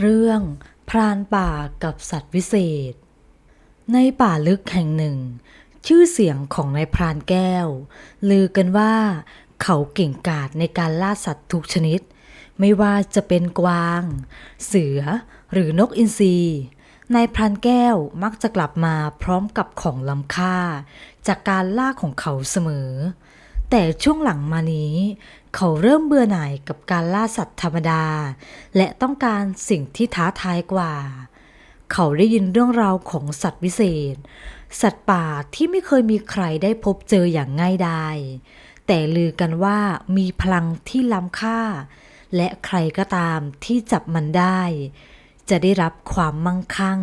เรื่องพรานป่ากับสัตว์วิเศษ ในป่าลึกแห่งหนึ่ง ชื่อเสียงของนายพรานแก้ว ลือกันว่า เขาเก่งกาจในการล่าสัตว์ทุกชนิด ไม่ว่าจะเป็นกวาง เสือหรือนกอินทรีนายพรานแก้วมักจะกลับมาพร้อมกับของล้ำค่า จากการล่าของเขาเสมอ แต่ช่วงหลังมานี้ เขาเริ่มเบื่อหน่ายกับการล่าสัตว์ธรรมดา และต้องการสิ่งที่ท้าทายกว่า เขาได้ยินเรื่องราวของสัตว์วิเศษ สัตว์ป่าที่ไม่เคยมีใครได้พบเจออย่างง่ายดายแต่ลือกันว่ามีพลังที่ล้ำค่า และใครก็ตามที่จับมันได้ จะได้รับความมั่งคั่ง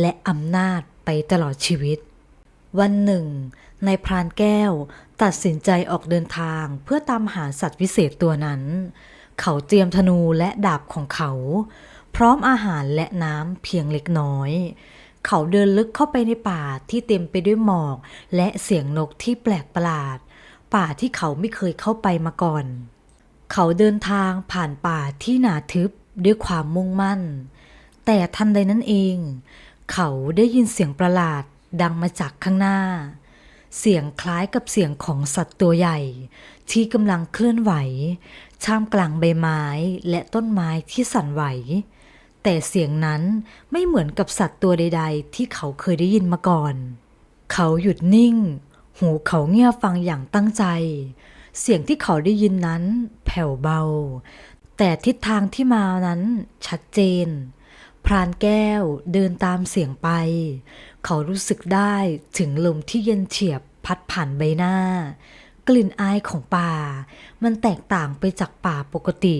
และอำนาจไปตลอดชีวิต วันหนึ่งนายพรานแก้วตัดสินใจออกเดินทางเพื่อตามหาสัตว์วิเศษตัวนั้น เขาเตรียมธนูและดาบของเขา พร้อมอาหารและน้ำเพียงเล็กน้อย เขาเดินลึกเข้าไปในป่าที่เต็มไปด้วยหมอก และเสียงนกที่แปลกประหลาด ป่าที่เขาไม่เคยเข้าไปมาก่อน เขาเดินทางผ่านป่าที่หนาทึบด้วยความมุ่งมั่น แต่ทันใดนั้นเอง เขาได้ยินเสียงประหลาด ดังมาจากข้างหน้า เสียงคล้ายกับเสียงของสัตว์ตัวใหญ่ ที่กำลังเคลื่อนไหวท่ามกลางใบไม้และต้นไม้ที่สั่นไหว แต่เสียงนั้นไม่เหมือนกับสัตว์ตัวใด ๆ ที่เขาเคยได้ยินมาก่อน เขาหยุดนิ่ง หูเขาเงี่ยฟังอย่างตั้งใจ เสียงที่เขาได้ยินนั้น แผ่วเบา แต่ทิศทางที่มานั้นชัดเจนพรานแก้วเดินตามเสียงไป เขารู้สึกได้ถึงลมที่เย็นเฉียบพัดผ่านใบหน้า กลิ่นอายของป่า มันแตกต่างไปจากป่าปกติ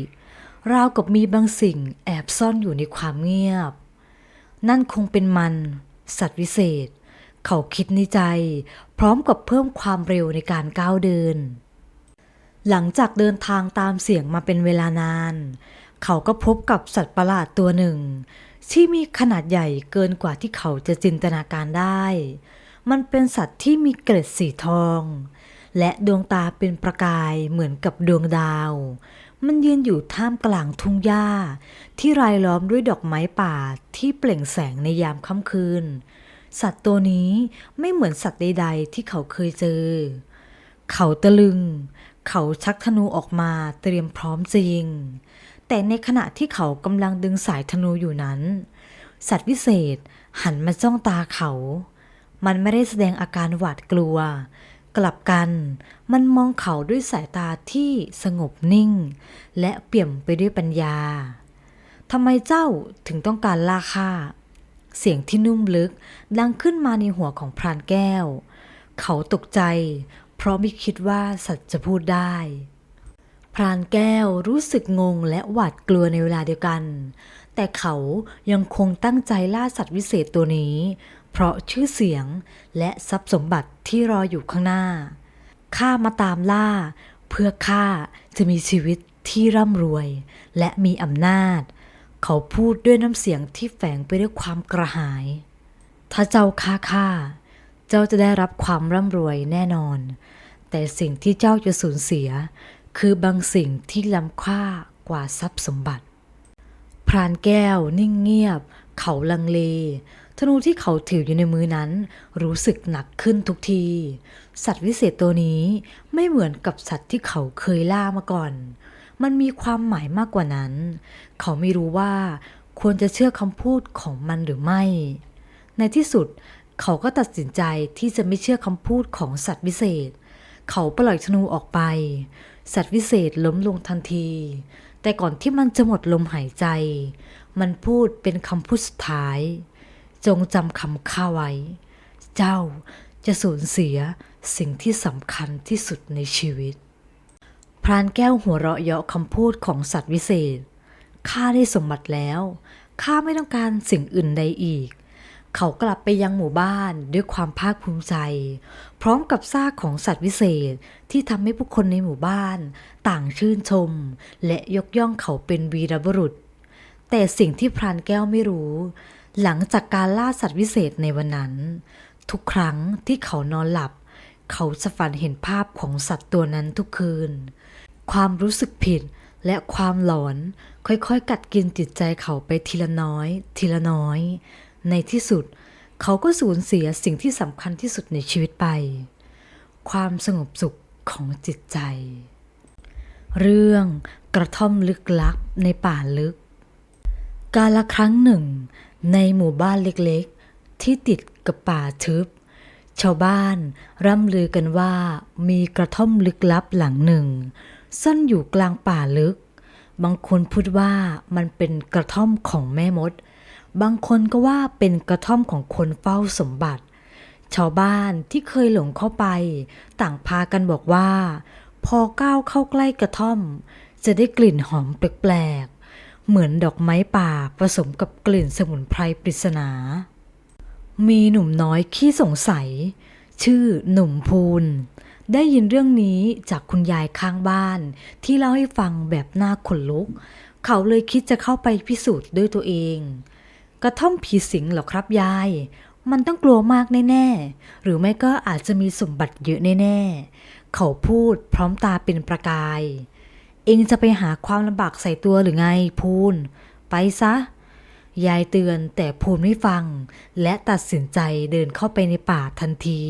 ราวกับมีบางสิ่งแอบซ่อนอยู่ในความเงียบ นั่นคงเป็นมัน สัตว์วิเศษ เขาคิดในใจ พร้อมกับเพิ่มความเร็วในการก้าวเดิน หลังจากเดินทางตามเสียงมาเป็นเวลานาน เขาก็พบกับสัตว์ประหลาดตัวหนึ่ง ที่มีขนาดใหญ่เกินกว่าที่เขาจะจินตนาการได้ มันเป็นสัตว์ที่มีเกล็ดสีทอง และดวงตาเป็นประกายเหมือนกับดวงดาว มันยืนอยู่ท่ามกลางทุ่งหญ้า ที่รายล้อมด้วยดอกไม้ป่าที่เปล่งแสงในยามค่ำคืน สัตว์ตัวนี้ไม่เหมือนสัตว์ใด ๆ ที่เขาเคยเจอ เขาตะลึง เขาชักธนูออกมาเตรียมพร้อมจะยิง แต่ในขณะที่เขากำลังดึงสายธนูอยู่นั้น สัตว์วิเศษหันมาจ้องตาเขา มันไม่ได้แสดงอาการหวาดกลัว กลับกันมันมองเขาด้วยสายตาที่สงบนิ่ง และเปี่ยมไปด้วยปัญญาทำไมเจ้าถึงต้องการล่าข้าเสียงที่นุ่มลึกดังขึ้นมาในหัวของพรานแก้ว เขาตกใจ เพราะไม่คิดว่าสัตว์จะพูดได้ พรานแก้วรู้สึกงงและหวาดกลัวในเวลาเดียวกัน แต่เขายังคงตั้งใจล่าสัตว์วิเศษตัวนี้ เพราะชื่อเสียงและทรัพย์สมบัติที่รออยู่ข้างหน้า ข้ามาตามล่า เพื่อข้าจะมีชีวิตที่ร่ำรวย และมีอำนาจ เขาพูดด้วยน้ำเสียงที่แฝงไปด้วยความกระหาย ถ้าเจ้าฆ่าข้าเจ้าจะได้รับความร่ำรวยแน่นอน แต่สิ่งที่เจ้าจะสูญเสีย คือบางสิ่งที่ล้ำค่ากว่าทรัพย์สมบัติ พรานแก้วนิ่งเงียบ เขาลังเล ธนูที่เขาถืออยู่ในมือนั้น รู้สึกหนักขึ้นทุกที สัตว์วิเศษตัวนี้ไม่เหมือนกับสัตว์ที่เขาเคยล่ามาก่อน มันมีความหมายมากกว่านั้น เขาไม่รู้ว่าควรจะเชื่อคำพูดของมันหรือไม่ ในที่สุดเขาก็ตัดสินใจที่จะไม่เชื่อคำพูดของสัตว์วิเศษ เขาปล่อยธนูออกไป สัตว์วิเศษล้มลงทันที แต่ก่อนที่มันจะหมดลมหายใจ มันพูดเป็นคำพูดสุดท้าย จงจำคำข้าไว้ เจ้าจะสูญเสียสิ่งที่สำคัญที่สุดในชีวิต พรานแก้วหัวเราะเยาะคำพูดของสัตว์วิเศษ ข้าได้สมบัติแล้ว ข้าไม่ต้องการสิ่งอื่นใดอีก เขากลับไปยังหมู่บ้านด้วยความภาคภูมิใจ พร้อมกับซากของสัตว์วิเศษที่ทำให้ผู้คนในหมู่บ้าน ต่างชื่นชม และยกย่องเขาเป็นวีรบุรุษ แต่สิ่งที่พรานแก้วไม่รู้ หลังจากการล่าสัตว์วิเศษในวันนั้น ทุกครั้งที่เขานอนหลับ เขาจะฝันเห็นภาพของสัตว์ตัวนั้นทุกคืน ความรู้สึกผิดและความหลอนค่อยๆ กัดกินจิตใจเขาไปทีละน้อย ทีละน้อย ในที่สุด เขาก็สูญเสียสิ่งที่สำคัญที่สุดในชีวิตไป ความสงบสุขของจิตใจ เรื่องกระท่อมลึกลับในป่าลึก กาละครั้งหนึ่ง ในหมู่บ้านเล็กๆ ที่ติดกับป่าทึบ ชาวบ้านร่ำลือกันว่ามีกระท่อมลึกลับหลังหนึ่ง ซ่อนอยู่กลางป่าลึก บางคนพูดว่ามันเป็นกระท่อมของแม่มด บางคนก็ว่าเป็นกระท่อมของคนเฝ้าสมบัติ ชาวบ้านที่เคยหลงเข้าไป ต่างพากันบอกว่า พอก้าวเข้าใกล้กระท่อม จะได้กลิ่นหอมแปลกๆ เหมือนดอกไม้ป่าผสมกับกลิ่นสมุนไพรปริศนา มีหนุ่มน้อยขี้สงสัย ชื่อหนุ่มพูนได้ยินเรื่องนี้จากคุณยายข้างบ้าน ที่เล่าให้ฟังแบบน่าขนลุก เขาเลยคิดจะเข้าไปพิสูจน์ด้วยตัวเอง กระท่อมผีสิงเหรอครับยาย มันต้องกลัวมากแน่ๆ หรือไม่ก็อาจจะมีสมบัติเยอะแน่ๆ เขาพูดพร้อมตาเป็นประกาย เองจะไปหาความลำบากใส่ตัวหรือไงพูน ไปซะ ยายเตือนแต่ภูมิไม่ฟัง และตัดสินใจเดินเข้าไปในป่าทันที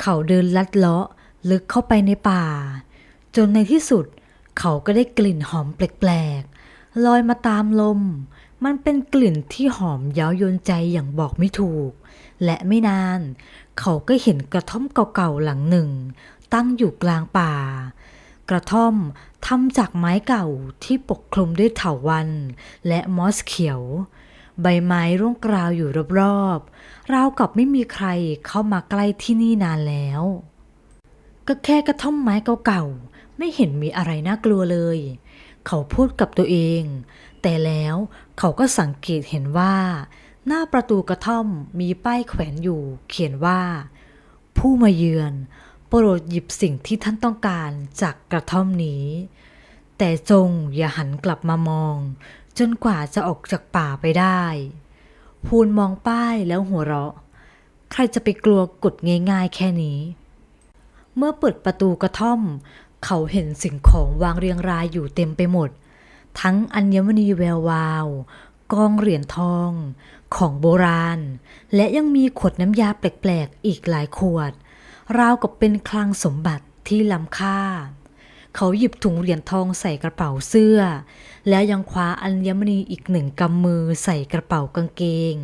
เขาเดินลัดเลาะลึกเข้าไปในป่า จนในที่สุด เขาก็ได้กลิ่นหอมแปลกๆลอยมาตามลม มันเป็นกลิ่นที่หอมเย้ายวนใจอย่างบอกไม่ถูก และไม่นาน เขาก็เห็นกระท่อมเก่าๆหลังหนึ่ง ตั้งอยู่กลางป่า กระท่อมทำจากไม้เก่าที่ปกคลุมด้วยเถาวัลย์และมอสเขียว ใบไม้ร่วงกราวอยู่รอบๆราวกับไม่มีใครเข้ามาใกล้ที่นี่นานแล้ว ก็แค่กระท่อมไม้เก่าๆไม่เห็นมีอะไรน่ากลัวเลย เขาพูดกับตัวเอง แต่แล้วเขาก็สังเกตเห็นว่า หน้าประตูกระท่อมมีป้ายแขวนอยู่ เขียนว่า ผู้มาเยือน โปรดหยิบสิ่งที่ท่านต้องการจากกระท่อมนี้ แต่จงอย่าหันกลับมามอง จนกว่าจะออกจากป่าไปได้ พูนมองป้ายแล้วหัวเราะ ใครจะไปกลัวกดง่ายๆแค่นี้ เมื่อเปิดประตูกระท่อม เขาเห็นสิ่งของวางเรียงรายอยู่เต็มไปหมด ทั้งอัญมณีแวววาว กองเหรียญทอง ของโบราณ และยังมีขวดน้ำยาแปลกๆ อีกหลายขวด ราวกับเป็นคลังสมบัติที่ล้ำค่า เขาหยิบถุงเหรียญทองใส่กระเป๋าเสื้อ แล้วยังคว้าอัญมณีอีกหนึ่งกำมือใส่กระเป๋ากางเกง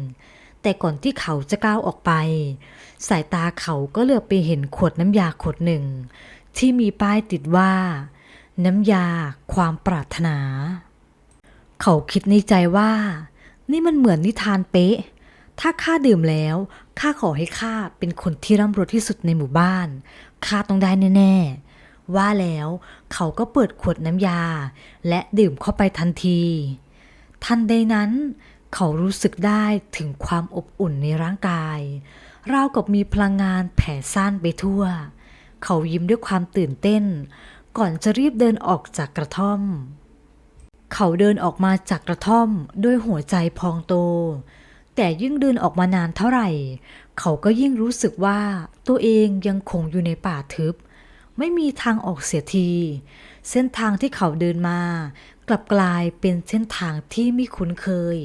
แต่ก่อนที่เขาจะก้าวออกไป สายตาเขาก็เหลือบไปเห็นขวดน้ำยาขวดหนึ่ง ที่มีป้ายติดว่า น้ำยาความปรารถนา เขาคิดในใจว่า นี่มันเหมือนนิทานเป๊ะ ถ้าข้าดื่มแล้วข้าขอให้ข้าเป็นคนที่ร่ำรวยที่สุดในหมู่บ้านข้าต้องได้แน่ๆว่าแล้วเขาก็เปิดขวดน้ำยา และดื่มเข้าไปทันที ทันใดนั้น เขารู้สึกได้ถึงความอบอุ่นในร่างกายราวกับมีพลังงานแผ่ซ่านไปทั่ว เขายิ้มด้วยความตื่นเต้น ก่อนจะรีบเดินออกจากกระท่อม เขาเดินออกมาจากกระท่อมด้วยหัวใจพองโต แต่ยิ่งเดินออกมานานเท่าไหร่ เขาก็ยิ่งรู้สึกว่าตัวเองยังคงอยู่ในป่าทึบ ไม่มีทางออกเสียที เส้นทางที่เขาเดินมา กลับกลายเป็นเส้นทางที่ไม่คุ้นเคย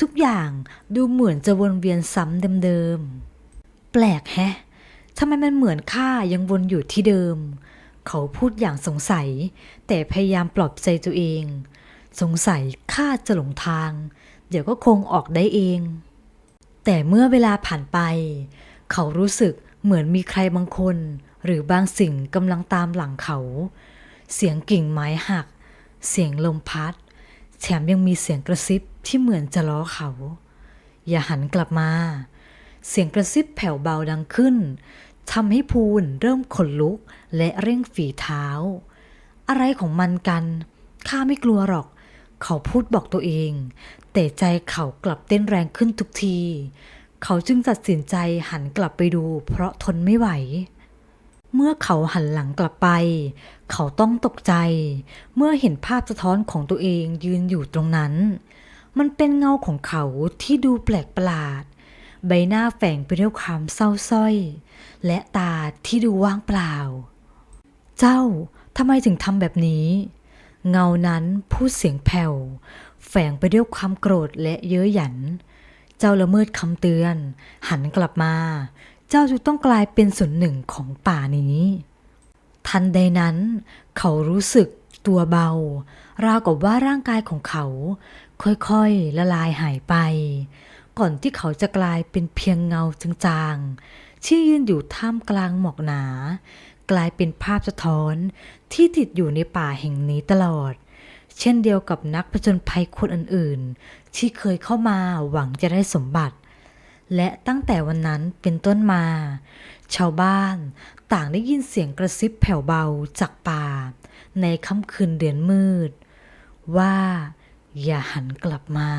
ทุกอย่างดูเหมือนจะวนเวียนซ้ำเดิมๆแปลกแฮะทำไมมันเหมือนข้ายังวนอยู่ที่เดิม เขาพูดอย่างสงสัย แต่พยายามปลอบใจตัวเอง สงสัยข้าจะหลงทาง เดี๋ยวก็คงออกได้เอง แต่เมื่อเวลาผ่านไป เขารู้สึกเหมือนมีใครบางคน หรือบางสิ่งกำลังตามหลังเขา เสียงกิ่งไม้หัก เสียงลมพัด แถมยังมีเสียงกระซิบที่เหมือนจะล้อเขา อย่าหันกลับมา เสียงกระซิบแผ่วเบาดังขึ้น ทำให้พูนเริ่มขนลุกและเร่งฝีเท้า อะไรของมันกันข้าไม่กลัวหรอก เขาพูดบอกตัวเอง แต่ใจเขากลับเต้นแรงขึ้นทุกที เขาจึงตัดสินใจหันกลับไปดู เพราะทนไม่ไหว เมื่อเขาหันหลังกลับไป เขาต้องตกใจ เมื่อเห็นภาพสะท้อนของตัวเองยืนอยู่ตรงนั้น มันเป็นเงาของเขาที่ดูแปลกประหลาด ใบหน้าแฝงไปด้วยความเศร้าส้อย และตาที่ดูว่างเปล่า เจ้าทำไมถึงทำแบบนี้ เงานั้นพูดเสียงแผ่ว แฝงไปด้วยความโกรธและเย้ยหยัน เจ้าละเมิดคำเตือน หันกลับมา เจ้าจะต้องกลายเป็นส่วนหนึ่งของป่านี้ ทันใดนั้น เขารู้สึกตัวเบา ราวกับว่าร่างกายของเขา ค่อยๆละลายหายไป ก่อนที่เขาจะกลายเป็นเพียงเงาจางๆที่ยืนอยู่ท่ามกลางหมอกหนา กลายเป็นภาพสะท้อนที่ติดอยู่ในป่าแห่งนี้ตลอด เช่นเดียวกับนักผจญภัยคนอื่นๆ ที่เคยเข้ามาหวังจะได้สมบัติ และตั้งแต่วันนั้นเป็นต้นมา ชาวบ้านต่างได้ยินเสียงกระซิบแผ่วเบาจากป่า ในค่ำคืนเดือนมืด ว่าอย่าหันกลับมา